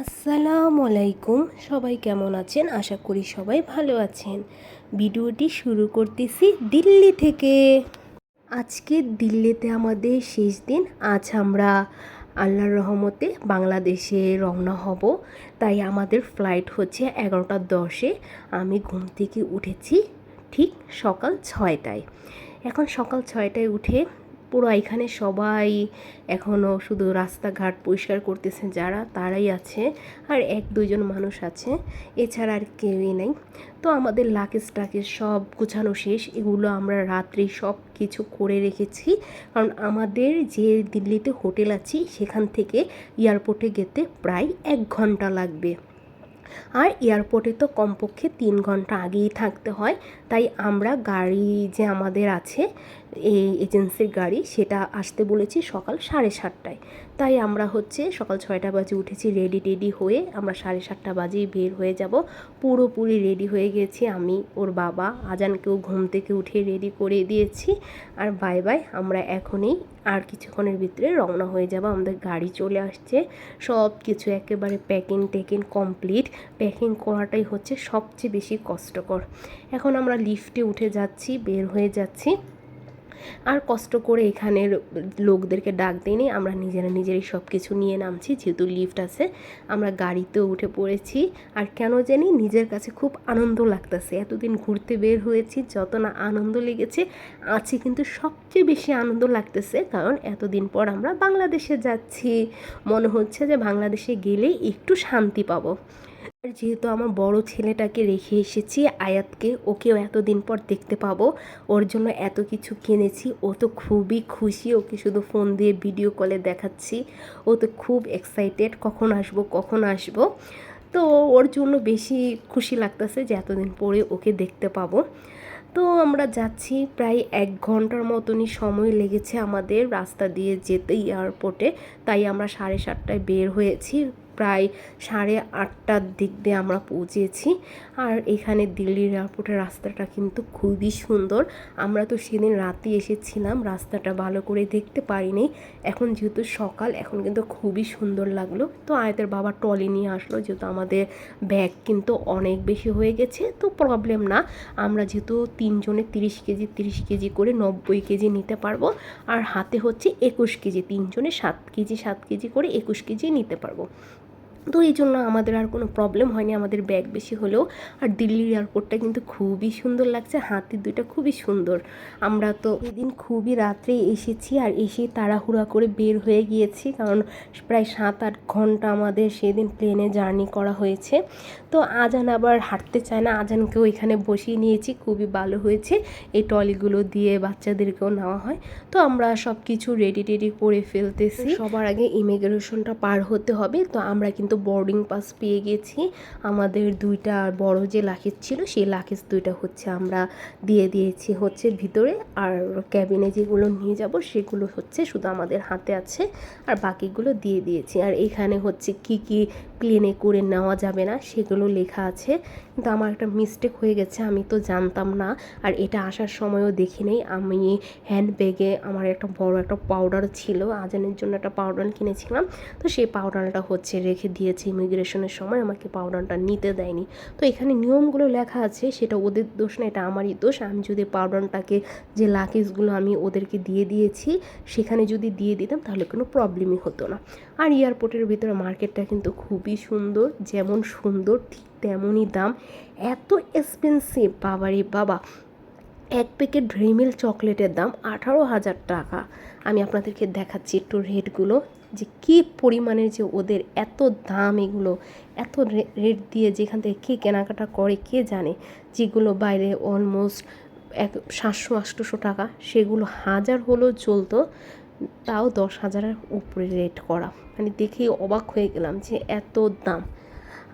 আসসালামু আলাইকুম। সবাই কেমন আছেন? আশা করি সবাই ভালো আছেন। ভিডিওটি শুরু করতেছি দিল্লি থেকে। আজকে দিল্লিতে আমাদের শেষ দিন। আজ আমরা আল্লাহর রহমতে বাংলাদেশে রওনা হব। তাই আমাদের ফ্লাইট হচ্ছে এগারোটা দশে। আমি ঘুম থেকে উঠেছি ঠিক সকাল ছয়টায়। এখন সকাল ছয়টায় উঠে পুরো এখানে সবাই এখনও শুধু রাস্তাঘাট পরিষ্কার করতেছে যারা, তারাই আছে আর এক দুইজন মানুষ আছে, এছাড়া আর কেউই নেই। তো আমাদের লাকেজ টাকেজ সব গুছানো শেষ, এগুলো আমরা রাত্রি সব কিছু করে রেখেছি। কারণ আমাদের যে দিল্লিতে হোটেল আছি, সেখান থেকে এয়ারপোর্টে যেতে প্রায় এক ঘণ্টা লাগবে। আর এয়ারপোর্টে তো কমপক্ষে তিন ঘণ্টা আগেই থাকতে হয়, তাই আমরা গাড়ি যে আমাদের আছে, এই এজেন্সির গাড়ি, সেটা আসতে বলেছি সকাল সাড়ে সাতটায়। তাই আমরা হচ্ছে সকাল ছয়টা বাজে উঠেছি রেডি টেডি হয়ে আমরা সাড়ে সাতটা বাজেই বের হয়ে যাব। পুরোপুরি রেডি হয়ে গেছি আমি, ওর বাবা, আজানকেও ঘুম থেকে উঠে রেডি করে দিয়েছি। আর বাই বাই আমরা এখনই আর কিছুক্ষণের ভিতরে রওনা হয়ে যাব। আমাদের গাড়ি চলে আসছে সব কিছু একেবারে প্যাকিং টেকিং কমপ্লিট প্যাকিং করাটাই হচ্ছে সবচেয়ে বেশি কষ্টকর। এখন আমরা লিফটে উঠে যাচ্ছি, বের হয়ে যাচ্ছি। আর কষ্ট করে এখানের লোকদেরকে ডাক দিইনি, আমরা নিজেরা নিজেরাই সব কিছু নিয়ে নামছি, যেহেতু লিফট আছে, আমরা গাড়িতেও উঠে পড়েছি। আর কেন জানি নিজের কাছে খুব আনন্দ লাগতেছে, এতদিন ঘুরতে বের হয়েছি, যত না আনন্দ লেগেছে আছে কিন্তু সবচেয়ে বেশি আনন্দ লাগতেছে, কারণ এতদিন পর আমরা বাংলাদেশে যাচ্ছি। মনে হচ্ছে যে বাংলাদেশে গেলে একটু শান্তি পাবো। আর যেহেতু আমার বড় ছেলেটাকে রেখে এসেছি, আয়াতকে ওকেও এতদিন পর দেখতে পাবো। ওর জন্য এত কিছু কিনেছি। ও তো খুবই খুশি। ওকে শুধু ফোন দিয়ে ভিডিও কলে দেখাচ্ছি। ও তো খুব এক্সাইটেড কখন আসব কখন আসব? তো ওর জন্য বেশি খুশি লাগতেছে যে এতদিন পরে ওকে দেখতে পাবো। তো আমরা যাচ্ছি প্রায় এক ঘণ্টার মতনই সময় লেগেছে আমাদের। রাস্তা দিয়ে যেতে এয়ারপোর্টে তাই আমরা সাড়ে সাতটায় বের হয়েছি। প্রায় সাড়ে আটটার দিক দিয়ে আমরা পৌঁছেছি। আর এখানে দিল্লির এয়ারপোর্টের রাস্তাটা কিন্তু খুবই সুন্দর। আমরা তো সেদিন রাতে এসেছিলাম, রাস্তাটা ভালো করে দেখতে পারিনি। এখন যেহেতু সকাল, এখন কিন্তু খুবই সুন্দর লাগল। তো আয়তের বাবা টলি নিয়ে আসলো, যেহেতু আমাদের ব্যাগ কিন্তু অনেক বেশি হয়ে গেছে, তো প্রবলেম না। আমরা যেহেতু তিনজনে তিরিশ কেজি তিরিশ কেজি করে নব্বই কেজি নিতে পারব। আর হাতে হচ্ছে একুশ কেজি, তিনজনে সাত কেজি সাত কেজি করে একুশ কেজি নিতে পারব। তো এই জন্য আমাদের আর কোনো প্রবলেম হয়নি, আমাদের ব্যাগ বেশি হলেও। আর দিল্লির এয়ারপোর্টটা কিন্তু খুবই সুন্দর লাগছে, হাতির দুইটা খুবই সুন্দর। আমরা তো এদিন খুবই রাত্রে এসেছি আর এসে তাড়াহুড়া করে বের হয়ে গিয়েছি, কারণ প্রায় সাত আট ঘণ্টা আমাদের সেদিন প্লেনে জার্নি করা হয়েছে। তো আজান আবার হাঁটতে চায় না, আজানকেও এখানে বসিয়ে নিয়েছি, খুবই ভালো হয়েছে। এই টলিগুলো দিয়ে বাচ্চাদেরকেও নেওয়া হয়। তো আমরা সব কিছু রেডি টেডি করে ফেলতেছি। সবার আগে ইমিগ্রেশনটা পার হতে হবে, তো আমরা কিন্তু বোর্ডিং পাস পেয়ে গেছি। আমাদের দুইটা বড় যে লাকেজ ছিল, সেই লাকেজ দুইটা হচ্ছে আমরা দিয়ে দিয়েছি হচ্ছে ভিতরে। আর ক্যাবিনে যেগুলো নিয়ে যাব, সেগুলো হচ্ছে শুধু আমাদের হাতে আছে। আর বাকিগুলো দিয়ে দিয়েছি। আর এখানে হচ্ছে কি কি প্লেনে করে নেওয়া যাবে না, সেগুলো লেখা আছে। কিন্তু আমার একটা মিস্টেক হয়ে গেছে, আমি তো জানতাম না। আর এটা আসার সময়ও দেখি নেই। আমি হ্যান্ড ব্যাগে আমার একটা বড় একটা পাউডার ছিল, আজানের জন্য একটা পাউডার কিনেছিলাম। তো সেই পাউডারটা হচ্ছে রেখে দিয়েছে ইমিগ্রেশনের সময়, আমাকে পাউডারটা নিতে দেয়নি। তো এখানে নিয়মগুলো লেখা আছে, সেটা ওদের দোষ না, এটা আমারই দোষ। আমি যদি পাউডারটাকে যে লাকেজগুলো আমি ওদেরকে দিয়ে দিয়েছি, সেখানে যদি দিয়ে দিতাম, তাহলে কোনো প্রবলেমই হতো না। আর এয়ারপোর্টের ভিতরে মার্কেটটা কিন্তু খুবই সুন্দর, যেমন সুন্দর, ঠিক তেমনই দাম। এত এক্সপেন্সিভ বাবারে বাবা। এক প্যাকেট ড্রিমিল চকলেটের দাম আঠারো হাজার টাকা। আমি আপনাদেরকে দেখাচ্ছি একটু রেটগুলো যে কী পরিমাণের যে ওদের এত দাম এগুলো, এত রেট দিয়ে যেখান থেকে কে কেনাকাটা করে, কে জানে? যেগুলো বাইরে অলমোস্ট এক, সাতশো আটশোশো টাকা, সেগুলো হাজার হলেও চলতো, তাও দশ হাজারের উপরে রেট করা। মানে দেখেই অবাক হয়ে গেলাম যে এত দাম।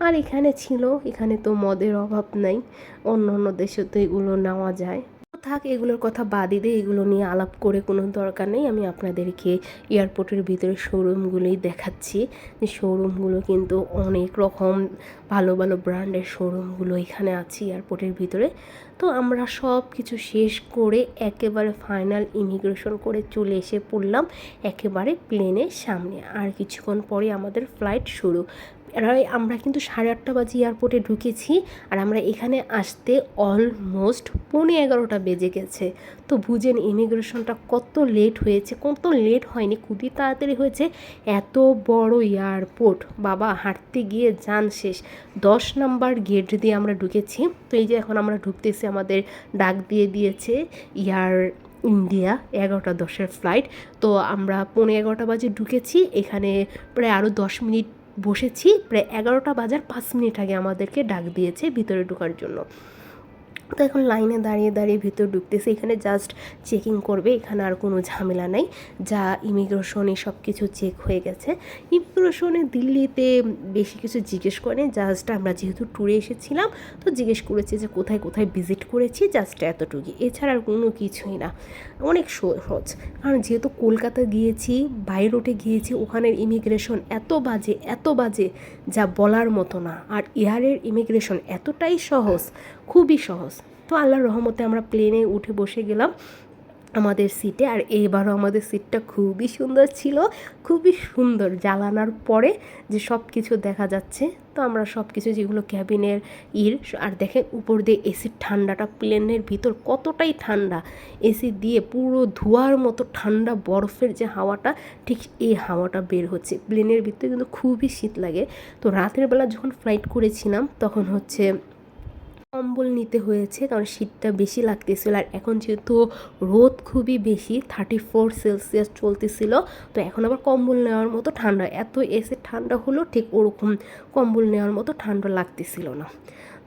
আর এখানে ছিল, এখানে তো মদের অভাব নাই, অন্য অন্য দেশে তো এগুলো নেওয়া যায়। থাক, এগুলোর কথা বাদই দিয়ে এগুলো নিয়ে আলাপ করে কোনো দরকার নেই, আমি আপনাদেরকে এয়ারপোর্টের ভিতরে শোরুমগুলোই দেখাচ্ছি। যে শোরুমগুলো কিন্তু অনেক রকম ভালো ভালো ব্র্যান্ডের শোরুমগুলো এখানে আছে এয়ারপোর্টের ভিতরে। তো আমরা সব কিছু শেষ করে একেবারে ফাইনাল ইমিগ্রেশন করে চলে এসে পড়লাম, একেবারে প্লেনের সামনে। আর কিছুক্ষণ পরে আমাদের ফ্লাইট শুরু। আমরা কিন্তু সাড়ে আটটা বাজে এয়ারপোর্টে ঢুকেছি আর আমরা এখানে আসতে অলমোস্ট পৌনে এগারোটা বেজে গেছে। তো বুঝেন ইমিগ্রেশনটা কত লেট হয়েছে, কত লেট হয়নি, খুবই তাড়াতাড়ি হয়েছে। এত বড় এয়ারপোর্ট বাবা, হাঁটতে গিয়ে যান শেষ। দশ নাম্বার গেট দিয়ে আমরা ঢুকেছি। তো এই যে এখন আমরা ঢুকতেছি, আমাদের ডাক দিয়ে দিয়েছে ইয়ার ইন্ডিয়া এগারোটা দশের ফ্লাইট তো আমরা পৌনে এগারোটা বাজে ঢুকেছি, এখানে প্রায় আরও দশ মিনিট বসেছি, প্রায় এগারোটা বাজার পাঁচ মিনিট আগে আমাদেরকে ডাক দিয়েছে ভিতরে ঢোকার জন্য। তো এখন লাইনে দাঁড়িয়ে দাঁড়িয়ে ভিতর ঢুকতেছে, এখানে জাস্ট চেকিং করবে, এখানে আর কোনো ঝামেলা নেই। যা ইমিগ্রেশনে সব কিছু চেক হয়ে গেছে। ইমিগ্রেশনে দিল্লিতে বেশি কিছু জিজ্ঞেস করে জাস্ট আমরা যেহেতু ট্যুরে এসেছিলাম, তো জিজ্ঞেস করেছে যে কোথায় কোথায় ভিজিট করেছি জাস্ট এতটুকুই। এছাড়া আর কোনো কিছুই না। অনেক সহজ। কারণ যেহেতু কলকাতা গিয়েছি, বাই রোডে গিয়েছি, ওখানের ইমিগ্রেশন এত বাজে এত বাজে যা বলার মতো না। আর এয়ারের ইমিগ্রেশন এতটাই সহজ, খুবই সহজ। তো আল্লাহর রহমতে আমরা প্লেনে উঠে বসে গেলাম। আমাদের সিটে আর এইবারও আমাদের সিটটা খুবই সুন্দর ছিল, খুবই সুন্দর জ্বালানোর পরে যে সব কিছু দেখা যাচ্ছে। তো আমরা সব কিছু যেগুলো ক্যাবিনের ইর, আর দেখেন উপর দিয়ে এসির ঠান্ডাটা প্লেনের ভিতর কতটাই ঠান্ডা। এসি দিয়ে পুরো ধোয়ার মতো ঠান্ডা বরফের যে হাওয়াটা, ঠিক এই হাওয়াটা বের হচ্ছে। প্লেনের ভিতরে কিন্তু খুবই শীত লাগে। তো রাতের বেলা যখন ফ্লাইট করেছিলাম, তখন হচ্ছে কম্বল নিতে হয়েছে, কারণ শীতটা বেশি লাগতেছিল আর এখন যেহেতু রোদ খুবই বেশি থার্টি ফোর সেলসিয়াস চলতেছিল, তো এখন আবার কম্বল নেওয়ার মতো ঠান্ডা, এত এসে ঠান্ডা হলো ঠিক ওরকম কম্বল নেওয়ার মতো ঠান্ডা লাগতেছিল না।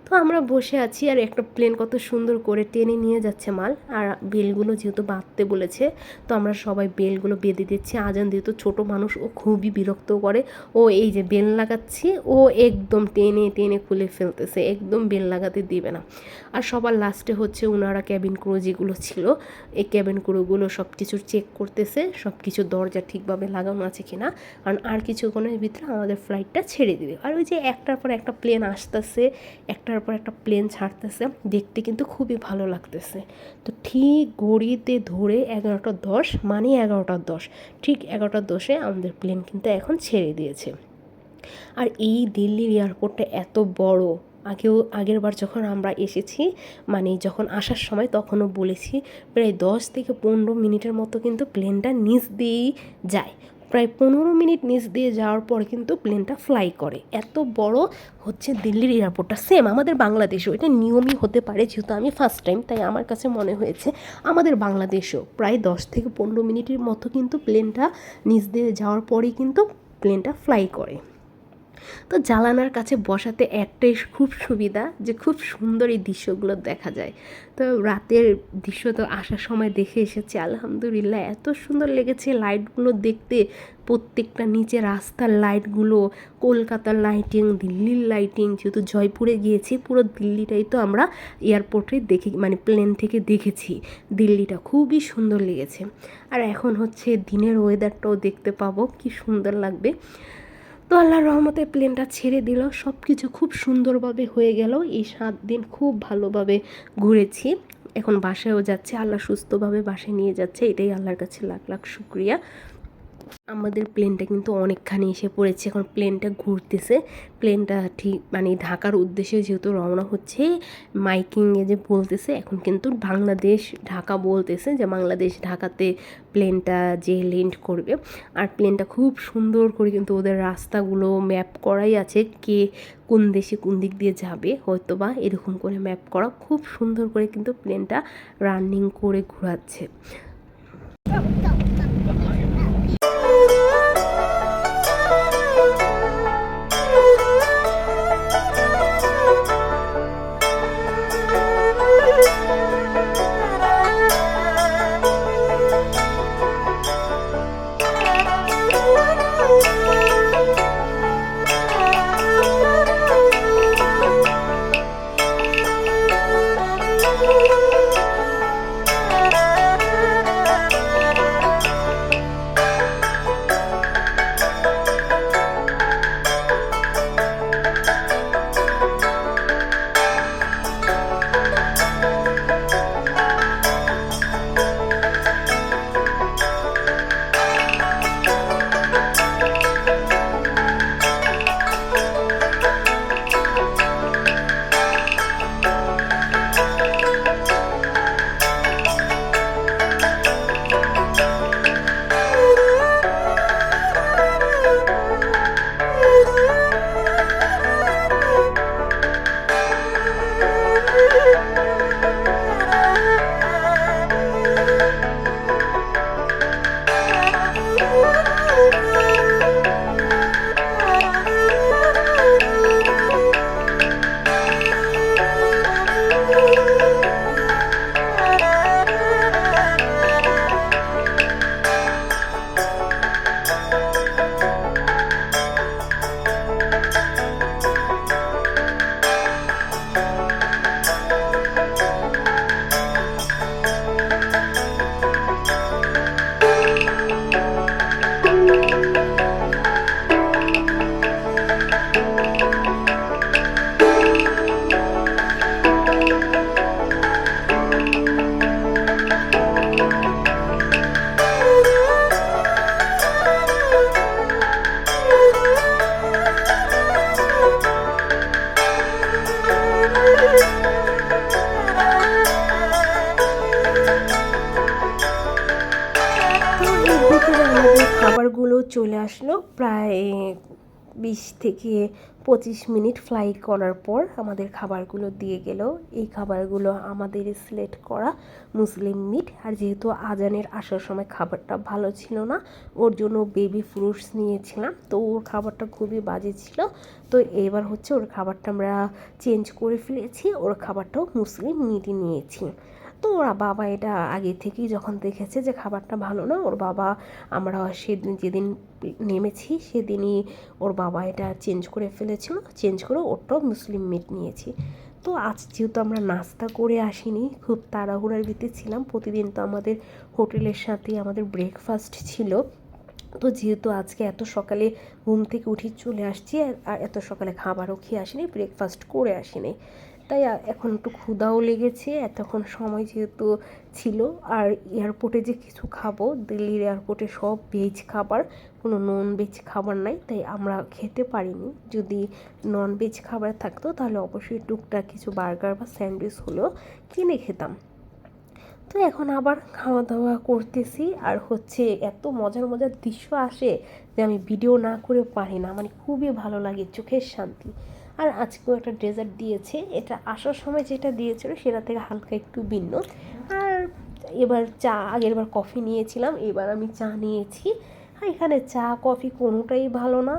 তো আমরা বসে আছি আর একটা প্লেন কত সুন্দর করে টেনে নিয়ে যাচ্ছে মাল। আর বেলগুলো যেহেতু বাঁধতে বলেছে, তো আমরা সবাই বেলগুলো বেঁধে দিচ্ছি। আজান যেহেতু ছোটো মানুষ, ও খুবই বিরক্ত করে। ও এই যে বেল লাগাচ্ছি, ও একদম টেনে টেনে খুলে ফেলতেছে, একদম বেল লাগাতে দিবে না। আর সবার লাস্টে হচ্ছে ওনারা ক্যাবিন ক্রু যেগুলো ছিল, এই ক্যাবিন ক্রুগুলো সব কিছু চেক করতেছে সব কিছু দরজা ঠিকভাবে লাগানো আছে কি না কারণ আর কিছুক্ষণের ভিতরে আমাদের ফ্লাইটটা ছেড়ে দিবে। আর ওই যে একটার পর একটা প্লেন আসতেছে, একটার পর একটা প্লেন ছাড়তেছে, দেখতে কিন্তু খুবই ভালো লাগতেছে। তো ঠিক ঘড়িতে ধরে এগারোটা দশ মানে এগারোটা দশ, ঠিক এগারোটা দশে আমাদের প্লেন কিন্তু এখন ছেড়ে দিয়েছে। আর এই দিল্লির এয়ারপোর্টটা এত বড়, আগেও আগের বার যখন আমরা এসেছি মানে যখন আসার সময় তখনও বলেছি, প্রায় দশ থেকে পনেরো মিনিটের মতো কিন্তু প্লেনটা নিচ দিয়েই যায়। প্রায় পনেরো মিনিট নিচ দিয়ে যাওয়ার পর কিন্তু প্লেনটা ফ্লাই করে। এত বড় হচ্ছে দিল্লির এয়ারপোর্টটা সেম আমাদের বাংলাদেশেও। এটা নিয়মই হতে পারে, যেহেতু আমি ফার্স্ট টাইম তাই আমার কাছে মনে হয়েছে আমাদের বাংলাদেশেও। প্রায় দশ থেকে পনেরো মিনিটের মতো কিন্তু প্লেনটা নিচ দিয়ে যাওয়ার পরেই কিন্তু প্লেনটা ফ্লাই করে। তো জালানার কাছে বসাতে একটাই খুব সুবিধা যে খুব সুন্দর এই দৃশ্যগুলো দেখা যায়। তো রাতের দৃশ্য তো আসার সময় দেখে এসেছি, আলহামদুলিল্লাহ। এত সুন্দর লেগেছে লাইটগুলো দেখতে। প্রত্যেকটা নিচে রাস্তার লাইটগুলো কলকাতার লাইটিং দিল্লির লাইটিং যেহেতু জয়পুরে গিয়েছি, পুরো দিল্লিটাই তো আমরা এয়ারপোর্টে দেখে মানে প্লেন থেকে দেখেছি। দিল্লিটা খুবই সুন্দর লেগেছে। আর এখন হচ্ছে দিনের ওয়েদারটাও দেখতে পাবো, কি সুন্দর লাগবে। তো আল্লাহর রহমতে প্লেনটা ছেড়ে দিল। সব কিছু খুব সুন্দরভাবে হয়ে গেল। এই সাত দিন খুব ভালোভাবে ঘুরেছি। এখন বাসায়ও যাচ্ছে। আল্লাহ সুস্থভাবে বাসায় নিয়ে যাচ্ছে। এটাই আল্লাহর কাছে লাখ লাখ শুক্রিয়া। আমাদের প্লেনটা কিন্তু অনেকখানি এসে পড়েছে। এখন প্লেনটা ঘুরতেছে। প্লেনটা ঠিক মানে ঢাকার উদ্দেশ্যে যেহেতু রওনা হচ্ছে মাইকিংয়ে যে বলতেছে, এখন কিন্তু বাংলাদেশ, ঢাকা বলতেছে যে বাংলাদেশ ঢাকাতে প্লেনটা যে লেন্ড করবে। আর প্লেনটা খুব সুন্দর করে কিন্তু ওদের রাস্তাগুলো ম্যাপ করাই আছে, কে কোন দেশে কোন দিক দিয়ে যাবে হয়তো বা এরকম করে ম্যাপ করা। খুব সুন্দর করে কিন্তু প্লেনটা রানিং করে ঘোরাচ্ছে। বিশ থেকে পঁচিশ মিনিট ফ্লাই করার পর আমাদের খাবারগুলো দিয়ে গেল। এই খাবারগুলো আমাদের সিলেক্ট করা মুসলিম মিট আর যেহেতু আজানের আসার সময় খাবারটা ভালো ছিল না, ওর জন্য বেবি ফ্রুটস নিয়েছিলাম। তো ওর খাবারটা খুবই বাজে ছিল। তো এবার হচ্ছে ওর খাবারটা আমরা চেঞ্জ করে ফেলেছি। ওর খাবারটাও মুসলিম মিটই নিয়েছি। তো ওরা বাবা এটা আগে থেকেই যখন দেখেছে যে খাবারটা ভালো না, ওর বাবা আমরা সেদিন যেদিন নেমেছি সেদিনই ওর বাবা এটা চেঞ্জ করে ফেলেছিল। চেঞ্জ করে ওরটাও মুসলিম মিট নিয়েছি। তো আজ যেহেতু আমরা নাস্তা করে আসিনি, খুব তাড়াহুড়ার ভিতরে ছিলাম। প্রতিদিন তো আমাদের হোটেলের সাথে আমাদের ব্রেকফাস্ট ছিল। তো যেহেতু আজকে এত সকালে ঘুম থেকে উঠে চলে আসছি, আর এত সকালে খাবারও খেয়ে আসিনি ব্রেকফাস্ট করে আসিনি। তাই এখন একটু ক্ষুদাও লেগেছে, এতক্ষণ সময় যেহেতু ছিল। আর এয়ারপোর্টে যে কিছু খাব, দিল্লির এয়ারপোর্টে সব ভেজ খাবার, কোনো নন ভেজ খাবার নাই, তাই আমরা খেতে পারিনি। যদি নন ভেজ খাবার থাকতো, তাহলে অবশ্যই টুকটাক কিছু বার্গার বা স্যান্ডউইচ হলেও কিনে খেতাম। তো এখন আবার খাওয়া দাওয়া করতেছি, আর হচ্ছে এত মজার মজার দৃশ্য আসে যে আমি ভিডিও না করে পারি না। মানে খুবই ভালো লাগে, চোখের শান্তি। আর আজকেও একটা ডেজার্ট দিয়েছে। এটা আসার সময় যেটা দিয়েছিল সেটা থেকে হালকা একটু ভিন্ন। আর এবার চা, আগের বার কফি নিয়েছিলাম, এবার আমি চা নিয়েছি। আর এখানে চা কফি কোনোটাই ভালো না।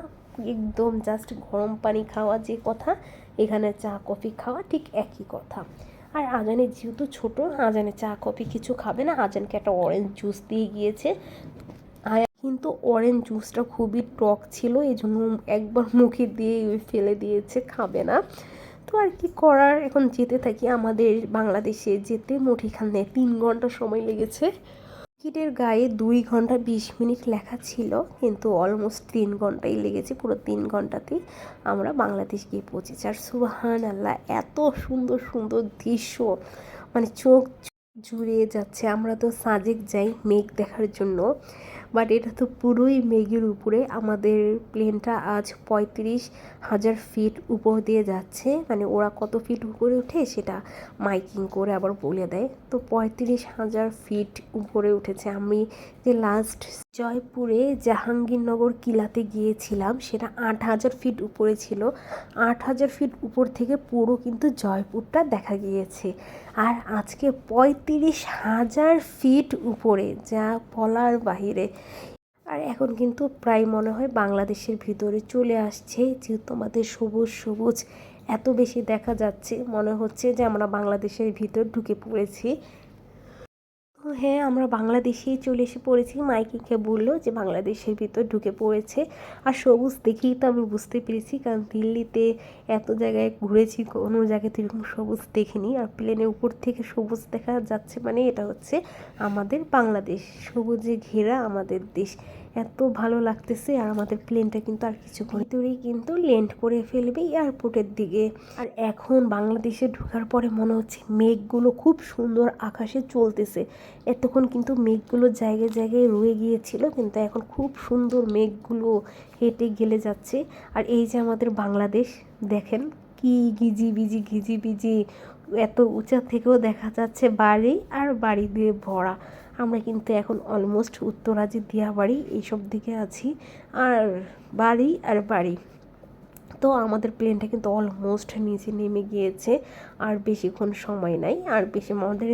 একদম জাস্ট গরম পানি খাওয়া যে কথা, এখানে চা কফি খাওয়া ঠিক একই কথা। আর আজানে যেহেতু ছোটো, আজানে চা কফি কিছু খাবে না, আজানকে একটা অরেঞ্জ জুস দিয়ে গিয়েছে। কিন্তু অরেঞ্জ জুসটা খুবই টক ছিল এই জন্য একবার মুখে দিয়ে ফেলে দিয়েছে, খাবে না। তো আর কি করার, এখন যেতে থাকি আমাদের বাংলাদেশে, যেতে মোটিখানে তিন ঘণ্টা সময় লেগেছে। টিকিটের গায়ে দুই ঘণ্টা বিশ মিনিট লেখা ছিল, কিন্তু অলমোস্ট তিন ঘন্টাই লেগেছে, পুরো তিন ঘন্টাতেই আমরা বাংলাদেশ গিয়ে পৌঁছেছি। আর সুবাহান আল্লাহ এত সুন্দর সুন্দর দৃশ্য মানে চোখ জুড়িয়ে যাচ্ছে। আমরা তো সাজেক যাই মেঘ দেখার জন্য। বাট এটা তো পুরোই মেঘের উপরে। আমাদের প্লেনটা আজ পঁয়ত্রিশ হাজার ফিট উপর দিয়ে যাচ্ছে। মানে ওরা কত ফিট উপরে উঠে সেটা মাইকিং করে আবার বলে দেয়। তো পঁয়ত্রিশ হাজার ফিট উপরে উঠেছে। আমি যে লাস্ট জয়পুরে জাহাঙ্গীরনগর কিলাতে গিয়েছিলাম, সেটা আট হাজার ফিট উপরে ছিল। আট হাজার ফিট উপর থেকে পুরো কিন্তু জয়পুরটা দেখা গিয়েছে। আর আজকে পঁয়ত্রিশ হাজার ফিট উপরে, যা বলার বাহিরে। আর এখন কিন্তু প্রায় মনে হয় বাংলাদেশের ভিতরে চলে আসছে যেহেতু আমাদের সবুজ সবুজ এত বেশি দেখা যাচ্ছে। মনে হচ্ছে যে আমরা বাংলাদেশের ভিতর ঢুকে পড়েছি। হ্যাঁ আমরা বাংলাদেশেই চলে এসে পড়েছি। মাইকিংকে বলল যে বাংলাদেশের ভিতর ঢুকে পড়েছে। আর সবুজ দেখেই তো আমি বুঝতে পেরেছি, কারণ দিল্লিতে এত জায়গায় ঘুরেছি, কোনো জায়গাতে এরকম সবুজ দেখিনি। আর প্লেনের উপর থেকে সবুজ দেখা যাচ্ছে মানে এটা হচ্ছে আমাদের বাংলাদেশ। সবুজে ঘেরা আমাদের দেশ। এত ভালো লাগতেছে আর আমাদের প্লেনটা কিন্তু আর কিছু ভিতরেই কিন্তু ল্যান্ড করে ফেলবে এয়ারপোর্টের দিকে। আর এখন বাংলাদেশে ঢোকার পরে মনে হচ্ছে মেঘগুলো খুব সুন্দর আকাশে চলতেছে। এতক্ষণ কিন্তু মেঘগুলো জায়গায় জায়গায় রয়ে গিয়েছিল, কিন্তু এখন খুব সুন্দর মেঘগুলো হেঁটে গেলে যাচ্ছে। আর এই যে আমাদের বাংলাদেশ, দেখেন কি গিজি বিজি ঘিজি বিজি, এত উঁচা থেকেও দেখা যাচ্ছে বাড়ি আর বাড়ি দিয়ে ভরা। আমরা কিন্তু এখন অলমোস্ট উত্তরাজি দিয়াবাড়ি এইসব দিকে আছি, আর বাড়ি আর বাড়ি। তো আমাদের প্লেনটা কিন্তু অলমোস্ট নিচে নেমে গিয়েছে, আর বেশিক্ষণ সময় নাই। আর বেশি আমাদের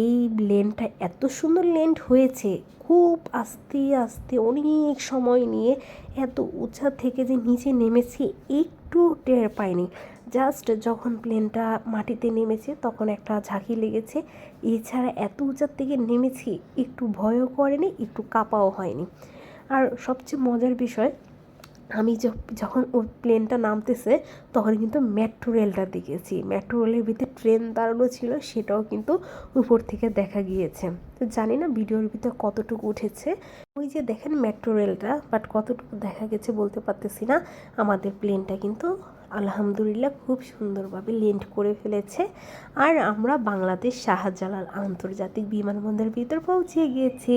এই লেনটা এত সুন্দর লেন্ট হয়েছে, খুব আস্তে আস্তে অনেক সময় নিয়ে এত উঁচা থেকে যে নিচে নেমেছি, একটু টের পাইনি। জাস্ট যখন প্লেনটা মাটিতে নেমেছে, তখন একটা ঝাঁকি লেগেছে। এছাড়া এত উঁচার থেকে নেমেছি, একটু ভয়ও করেনি, একটু কাঁপাও হয়নি। আর সবচেয়ে মজার বিষয়, আমি যখন ও প্লেনটা নামতেছে, তখন কিন্তু মেট্রো রেলটা দেখেছি। মেট্রো রেলের ভিতরে ট্রেন দাঁড়ানো ছিল, সেটাও কিন্তু উপর থেকে দেখা গিয়েছে। তো জানি না ভিডিওর ভিতরে কতটুকু উঠেছে। ওই যে দেখেন মেট্রো রেলটা বাট কতটুকু দেখা গেছে বলতে পারতেছি না। আমাদের প্লেনটা কিন্তু আলহামদুলিল্লাহ খুব সুন্দরভাবে লেন্ড করে ফেলেছে। আর আমরা বাংলাদেশ শাহজালাল আন্তর্জাতিক বিমানবন্দরের ভিতর পৌঁছে গিয়েছি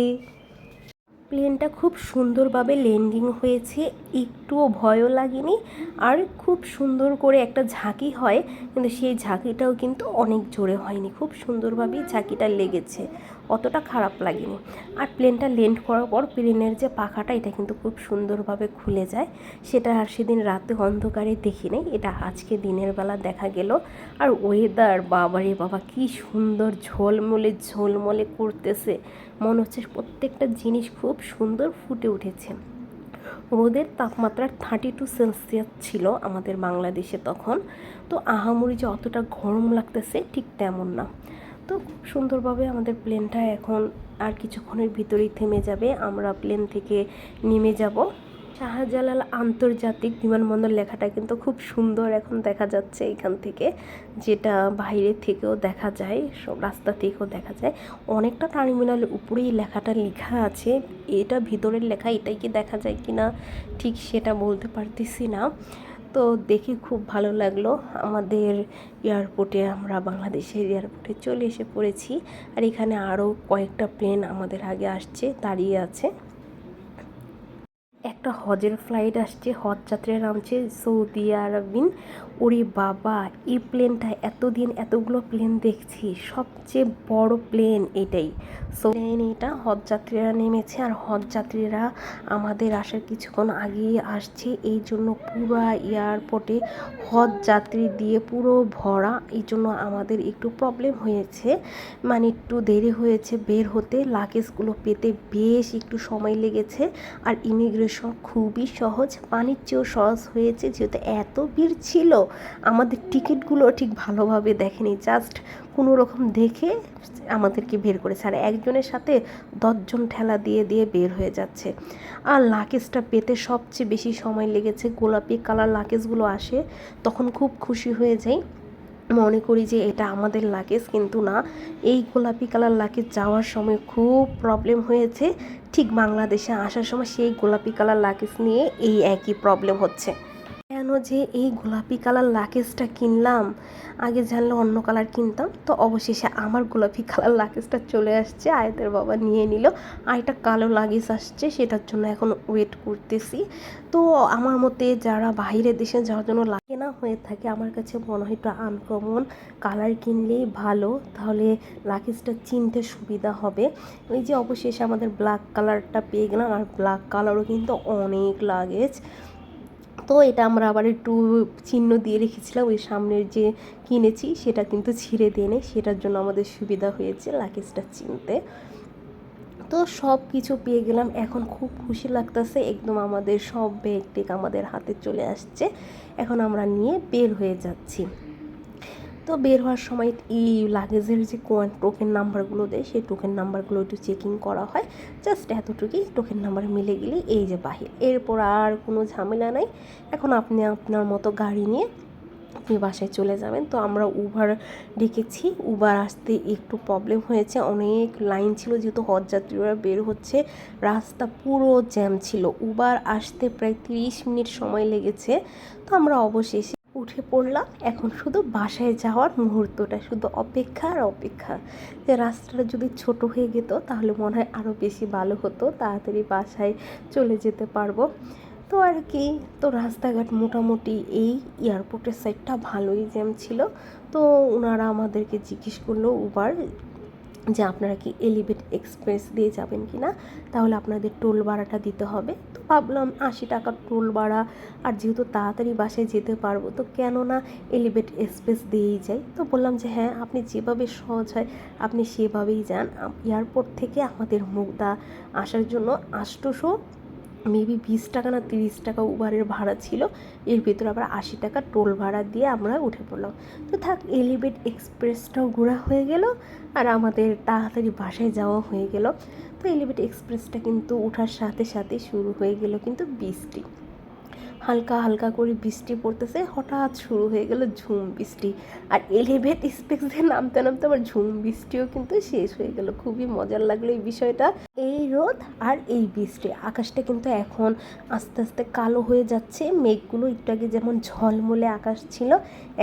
প্লেনটা খুব সুন্দরভাবে ল্যান্ডিং হয়েছে। একটুও ভয়ও লাগেনি। আর খুব সুন্দর করে একটা ঝাঁকি হয়। কিন্তু সেই ঝাঁকিটাও কিন্তু অনেক জোরে হয়নি। খুব সুন্দরভাবেই ঝাঁকিটা লেগেছে। অতটা খারাপ লাগেনি। আর প্লেনটা ল্যান্ড করার পর প্লেনের যে পাখাটা, এটা কিন্তু খুব সুন্দরভাবে খুলে যায়। সেটা আর সেদিন রাতে অন্ধকারে দেখি এটা আজকে দিনের বেলা দেখা গেল। আর ওয়েদার বাবারে বাবা, কি সুন্দর ঝোলমলে ঝোলমলে করতেছে। মনে হচ্ছে প্রত্যেকটা জিনিস খুব সুন্দর ফুটে উঠেছে। রোদের তাপমাত্রা থার্টি টু সেলসিয়াস ছিল আমাদের বাংলাদেশে তখন। তো আহামরি যে অতটা গরম লাগতেছে ঠিক তেমন না। তো খুব সুন্দরভাবে আমাদের প্লেনটা এখন আর কিছুক্ষণের ভিতরেই থেমে যাবে। আমরা প্লেন থেকে নেমে যাব। শাহজালাল আন্তর্জাতিক বিমানবন্দর লেখাটা কিন্তু খুব সুন্দর এখন দেখা যাচ্ছে এখান থেকে, যেটা বাইরে থেকেও দেখা যায়, সব রাস্তা থেকেও দেখা যায়। অনেকটা টার্মিনালের উপরেই লেখাটা লেখা আছে। এটা ভিতরের লেখা, এটাই কি দেখা যায় কি না ঠিক সেটা বলতে পারতেছি না। তো দেখে খুব ভালো লাগল। আমাদের এয়ারপোর্টে আমরা বাংলাদেশের এয়ারপোর্টে চলে এসে পড়েছি আর এখানে আরও কয়েকটা প্লেন আমাদের আগে আসছে, দাঁড়িয়ে আছে। একটা হজের ফ্লাইট আসছে, হজ যাত্রীরা নামছে সৌদি আরবিন। ওরে বাবা, এই প্লেনটা এতদিন এতগুলো প্লেন দেখছি, সবচেয়ে বড় প্লেন এটাই। সো প্লেন এটা হজ যাত্রীরা নেমেছে আর হজ যাত্রীরা আমাদের আসার কিছুক্ষণ আগেই আসছে। এই জন্য পুরো এয়ারপোর্টে হজ যাত্রী দিয়ে পুরো ভরা। এই জন্য আমাদের একটু প্রবলেম হয়েছে। মানে একটু দেরি হয়েছে বের হতে। লাগেজগুলো পেতে বেশ একটু সময় লেগেছে। আর ইমিগ্রেশন খুবই সহজ পানির চেয়েও সহজ হয়েছে, যেহেতু এত ভিড় ছিল, আমাদের টিকিটগুলো ঠিক ভালোভাবে দেখেনি জাস্ট কোনো রকম দেখে আমাদেরকে বের করেছে, আর একজনের সাথে দশজন ঠেলা দিয়ে দিয়ে বের হয়ে যাচ্ছে। আর লাকেজটা পেতে সবচেয়ে বেশি সময় লেগেছে, গোলাপি কালার লাকেজগুলো আসে, তখন খুব খুশি হয়ে যাই। মনে করি যে এটা আমাদের লাগেজ কিন্তু না। এই গোলাপি কালার লাগেজ যাওয়ার সময় খুব প্রবলেম হয়েছে। ঠিক বাংলাদেশে আসার সময় সেই গোলাপি কালার লাগেজ নিয়ে এই একই প্রবলেম হচ্ছে। কেন যে এই গোলাপি কালার লাগেজটা কিনলাম, আগে জানলে অন্য কালার কিনতাম, তো অবশেষে আমার গোলাপি কালার লাগেজটা চলে আসছে, আয়তের বাবা নিয়ে নিল। আর এটা কালো লাগেজ আসছে, সেটার জন্য এখন ওয়েট করতেছি। তো আমার মতে যারা বাইরের দেশে যাওয়ার জন্য লাগে না হয়ে থাকে আমার কাছে মনে হয় একটু আনকমন কালার কিনলেই ভালো, তাহলে লাগেজটা চিনতে সুবিধা হবে। ওই যে অবশেষে আমাদের ব্ল্যাক কালারটা পেয়ে গেলাম, আর ব্ল্যাক কালারও কিন্তু অনেক লাগেজ তো এটা আমরা আবার একটু চিহ্ন দিয়ে রেখেছিলাম, ওই সামনের যে কিনেছি সেটা কিন্তু ছিঁড়ে দিয়ে নেই সেটার জন্য আমাদের সুবিধা হয়েছে লাকেজটা চিনতে। তো সব কিছু পেয়ে গেলাম। এখন খুব খুশি লাগতেছে, একদম আমাদের সব ব্যাগ আমাদের হাতে চলে আসছে। এখন আমরা নিয়ে বের হয়ে যাচ্ছি। তো বের হওয়ার সময় এই লাগেজের যে কোয়ান টোকেন নাম্বারগুলো দেয়, সেই টোকেন নাম্বারগুলো একটু চেকিং করা হয়। জাস্ট এতটুকুই টোকেন নাম্বার মিলে গেলে এই যে বাহির। এরপর আর কোনো ঝামেলা নাই। এখন আপনি আপনার মতো গাড়ি নিয়ে আপনি বাসায় চলে যাবেন। তো আমরা উবার ডেকেছি। উবার আসতে একটু প্রবলেম হয়েছে। অনেক লাইন ছিল যেহেতু হজ যাত্রীরা বের হচ্ছে। রাস্তা পুরো জ্যাম ছিল। উবার আসতে প্রায় তিরিশ মিনিট সময় লেগেছে। তো আমরা অবশেষে উঠে পড়লাম। এখন শুধু বাসায় যাওয়ার মুহূর্তটা। শুধু অপেক্ষা আর অপেক্ষা। যে রাস্তাটা যদি ছোট হয়ে যেত তাহলে মনে হয় আরও বেশি ভালো হতো। তাড়াতাড়ি বাসায় চলে যেতে পারব। তো আর কি, তো রাস্তাঘাট মোটামুটি এই এয়ারপোর্টের সাইডটা ভালোই জ্যাম ছিল। তো ওনারা আমাদেরকে জিজ্ঞেস করল উবার যে আপনারা কি এলিভেট এক্সপ্রেস দিয়ে যাবেন কি না? তাহলে আপনাদের টোল ভাড়াটা দিতে হবে। তো ভাবলাম, আশি টাকার টোল ভাড়া, আর যেহেতু তাড়াতাড়ি বাসায় যেতে পারব, তো কেন না এলিভেট এক্সপ্রেস দিয়েই যাই। তো বললাম যে হ্যাঁ আপনি যেভাবে সহজ হয়, আপনি সেভাবেই যান। এয়ারপোর্ট থেকে আমাদের মুগদা আসার জন্য আষ্টশো মেবি বিশ টাকা না তিরিশ টাকা উবারের ভাড়া ছিল, এর ভিতরে আবার আশি টাকা টোল ভাড়া দিয়ে আমরা উঠে পড়লাম। তো থাক এলিভেট এক্সপ্রেসটাও ঘোরা হয়ে গেল আর আমাদের তাড়াতাড়ি বাসায় যাওয়া হয়ে গেল। তো এলিভেট এক্সপ্রেসটা কিন্তু ওঠার সাথে সাথে শুরু হয়ে গেল কিন্তু বৃষ্টি। হালকা হালকা করে বৃষ্টি পড়তেছে, হঠাৎ শুরু হয়ে গেল ঝুম বৃষ্টি। আর এলিভেট স্পেক্সে নামতে নামতে আবার ঝুম বৃষ্টিও কিন্তু শেষ হয়ে গেল। খুবই মজার লাগল এই বিষয়টা। এই রোদ আর এই বৃষ্টি, আকাশটা কিন্তু এখন আস্তে আস্তে কালো হয়ে যাচ্ছে। মেঘগুলো একটু আগে যেমন ঝলমলে আকাশ ছিল,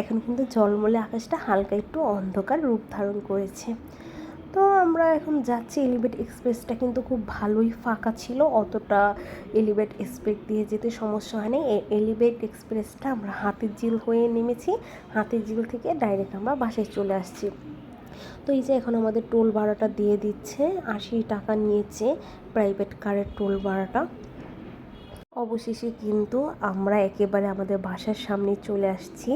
এখন কিন্তু ঝলমলে আকাশটা হালকা একটু অন্ধকার রূপ ধারণ করেছে। তো আমরা এখন যাচ্ছি এলিভেট এক্সপ্রেসটা কিন্তু খুব ভালোই ফাঁকা ছিল, অতটা এলিভেট এক্সপ্রেস দিয়ে যেতে সমস্যা হয়নি। এই এলিভেট এক্সপ্রেসটা আমরা হাতির জিল হয়ে নেমেছি হাতির ঝিল থেকে ডাইরেক্ট আমরা বাসায় চলে আসছি। তো এই যে এখন আমাদের টোল ভাড়াটা দিয়ে দিচ্ছে, আশি টাকা নিয়েছে প্রাইভেট কারের টোল ভাড়াটা। অবশেষে কিন্তু আমরা একেবারে আমাদের বাসার সামনে চলে আসছি।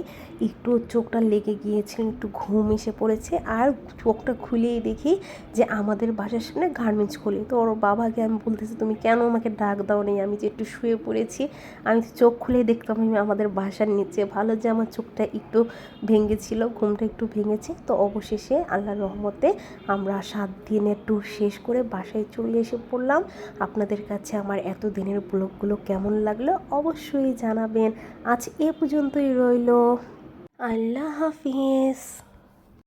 একটু চোখটা লেগে গিয়েছিল, একটু ঘুম এসে পড়েছে আর চোখটা খুলেই দেখি যে আমাদের বাসার সামনে গার্মেন্টস খুলি। তো ওর বাবাকে আমি বলতেছি, তুমি কেন আমাকে ডাক দাও নেই? আমি যে একটু শুয়ে পড়েছি, আমি তো চোখ খুলে দেখতাম আমি আমাদের বাসার নিচে। ভালো যে আমার চোখটা একটু ভেঙেছিল, ঘুমটা একটু ভেঙেছে। তো অবশেষে আল্লাহর রহমতে আমরা সাত দিনের ট্যুর শেষ করে বাসায় চলে এসে পড়লাম। আপনাদের কাছে আমার এত দিনের ব্লগগুলো কেমন লাগল অবশ্যই জানাবেন। আজ এ পর্যন্তই রইল। আল্লাহ হাফিজ।